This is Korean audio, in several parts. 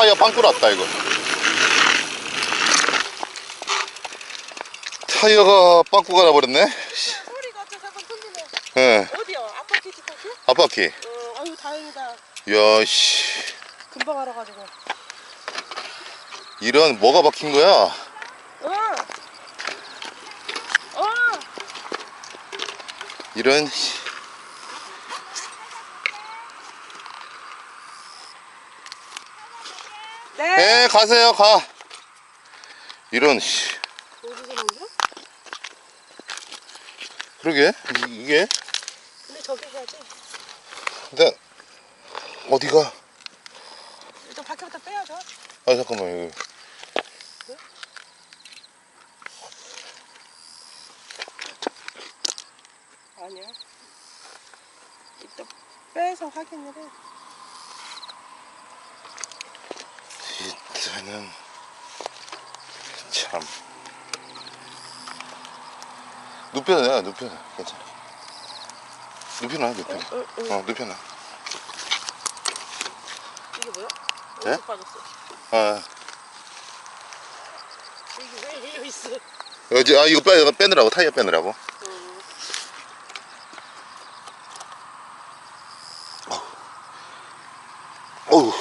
타이어 빵꾸 났다 이거 타이어가 빵꾸가 나버렸네 소리가 저 잠깐 들리네. 예 어디요? 아파트 집까지? 앞바퀴 어, 아유 다행이다. 야씨 금방 알아가지고. 이런 뭐가 박힌 거야 어. 어. 이런 씨. 네. 네 가세요 가 이런 씨. 어디서? 그러게 이- 이게 근데 저기 해야지. 근데 어디가 일단 밖에부터 빼야죠. 아 잠깐만 이거 아니야. 일단 빼서 확인을 해. 일단은 참 눕혀놔 눕혀놔 괜찮아 눕혀놔 눕혀놔 응, 응. 어 눕혀놔 이게 뭐야? 네? 어디서 빠졌어? 아 이게 왜 이리 있어? 어제 아 이거 빼 빼느라고 타이어 빼느라고 음. 어우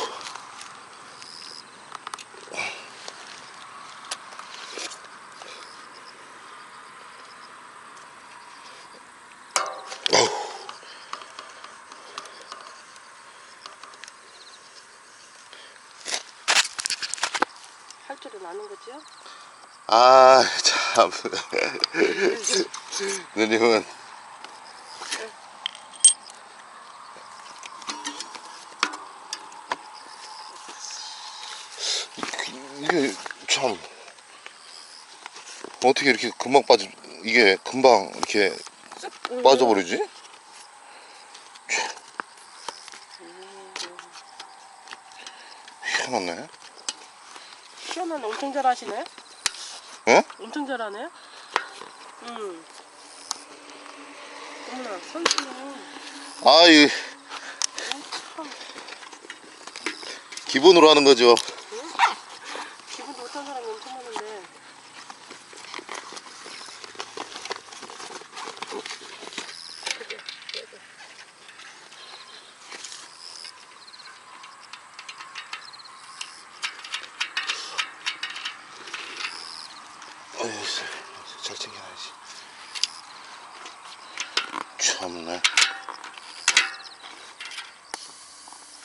할 줄은 아는 거지요? 아참 누님은 이게 참 어떻게 이렇게 금방 빠져 이게 금방 이렇게 쓱. 음. 빠져버리지? 희한하네 시원하네. 엄청 잘하시네. 어? 엄청 잘하네. 음. 어머나, 선수는 아이 기본으로 하는 거죠 기분도 못한 사람이 엄청 많은데. 어이, 잘 챙겨놔야지. 참네.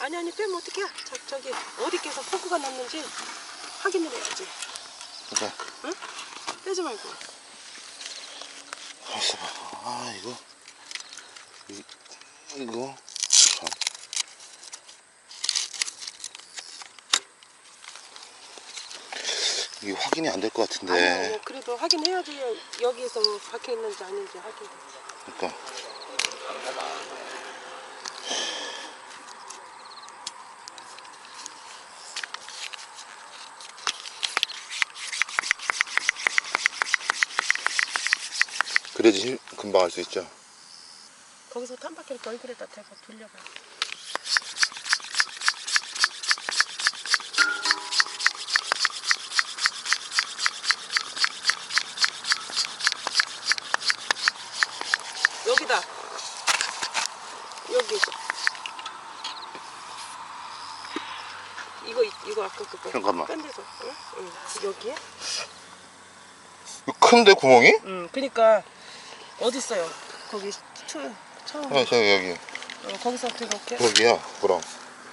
아니 아니 빼면 어떡해? 저, 저기 어디께서 포크가 났는지 확인을 해야지. 그러니까 응? 빼지 말고. 가만 있어봐. 아 이거 이, 이거 참. 이게 확인이 안 될 것 같은데. 아니요, 그래도 확인해야지 여기에서 박혀 있는지 아닌지 확인. 그러니까 그래야지 힘- 금방 할수 있죠. 거기서 탄바퀴를 얼굴에다 대고 돌려봐. 여기다. 여기. 이거 이거 아까 그거. 잠깐만. 뺀 데서. 응? 응. 여기에? 큰데 구멍이? 응. 그러니까 어디 있어요? 거기 처, 처음. 아, 저 여기 어, 거기서부터 이렇게. 여기야, 그럼.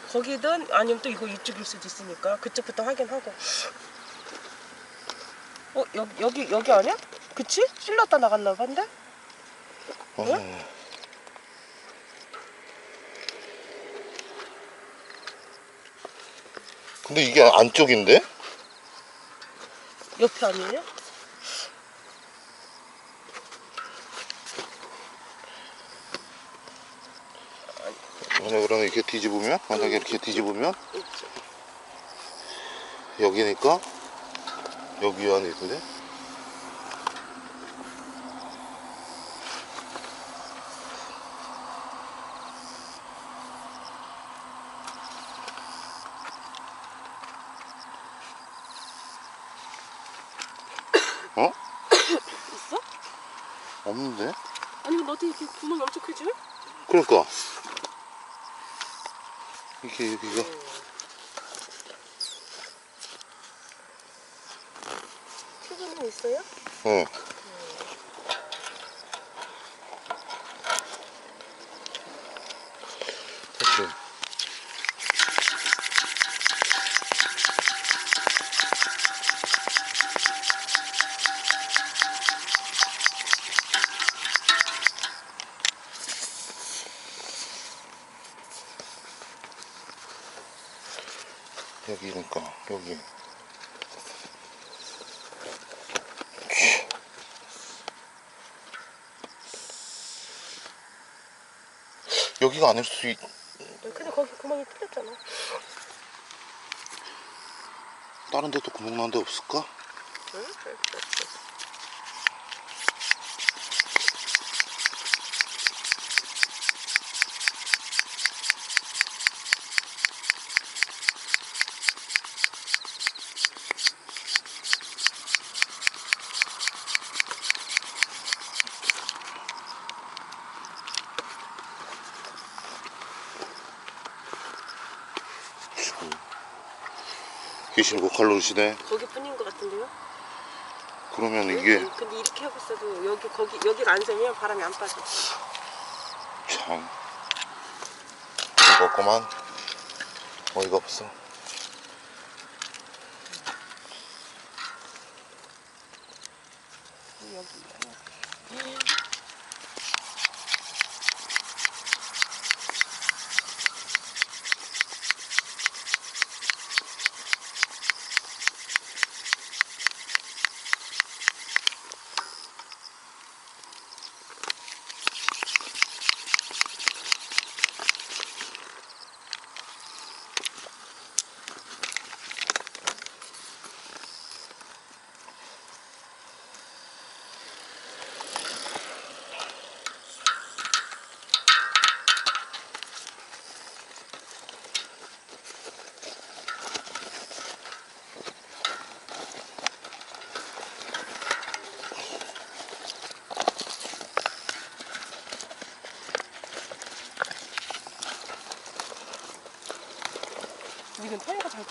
거기든 아니면 또 이거 이쪽일 수도 있으니까 그쪽부터 확인하고. 어 여기 여기 여기 아니야? 그치? 실렸다 나갔나 본데? 어. 근데 이게 안쪽인데? 옆에 아니에요? 만약에 그러면 이렇게 뒤집으면 만약에 이렇게 뒤집으면 여기니까 여기 안에 있는데 어? 있어? 없는데? 아니 근데 어떻게 이렇게 구멍이 엄청 크지? 그러니까 이게 여기가 표정이 있어요? 어 여기니까 여기 여기가 아닐 수 있... 근데 거기 구멍이 뚫렸잖아. 다른 데도 구멍 난 데 없을까? 응? 귀신 고칼 노시네 거기뿐인 것 같은데요? 그러면 이게 응? 근데 이렇게 하고 있어도 여기 거기 여기를 안 세면 바람이 안 빠져. 참 어이가 없구만 어이가 없어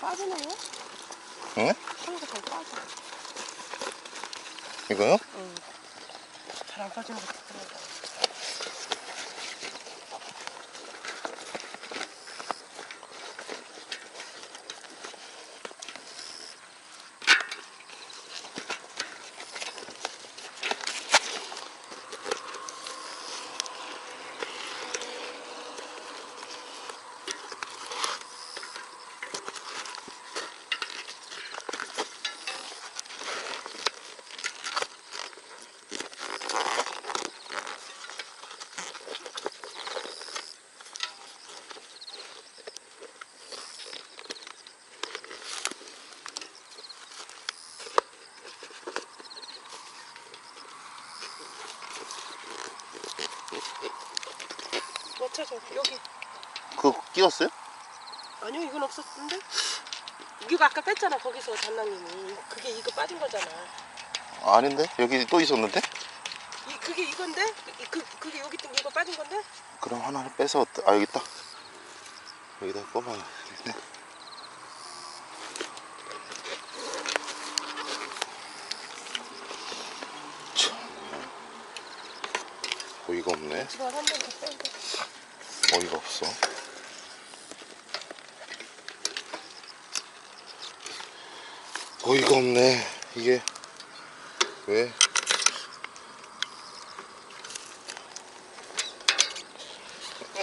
빠지네요. 응? 타이가 잘 빠져. 이거요? 응. 잘안 빠지는 것 같더라고. 못 찾아. 여기. 그거 끼웠어요? 아니요, 이건 없었는데. 이거 아까 뺐잖아, 거기서 장난님이. 그게 이거 빠진 거잖아. 아닌데? 여기 또 있었는데? 이, 그게 이건데? 그, 그, 그게 여기 있던 게 이거 빠진 건데? 그럼 하나를 빼서 아 여기 있다 여기다 꼽아야 되겠네 참 어이가 없네 지금 한번 더 빼고. 어이가 없어. 어이가 없네. 이게 왜?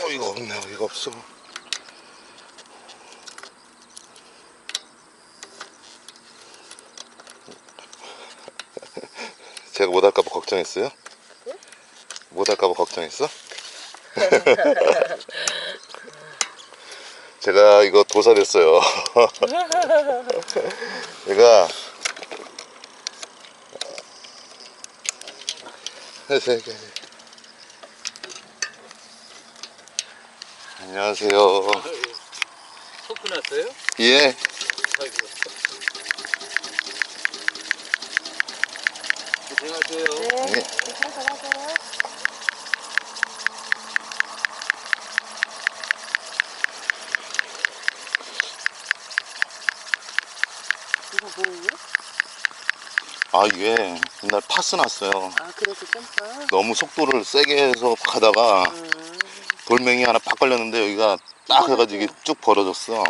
어이가 없네. 어이가 없어. 제가 못 할까봐 걱정했어요? 못 할까봐 걱정했어? 제가 이거 도살했어요. 제가 안녕하세요. 토크 났어요? 예. 고생하세요. 네. 네. 조심해서 가세요. 이거 뭐예요? 아 이게 옛날 파스 났어요. 아 그래서 점프. 너무 속도를 세게 해서 가다가 음. 돌멩이 하나 팍 걸렸는데 여기가 딱 해가지고 이게 쭉 벌어졌어.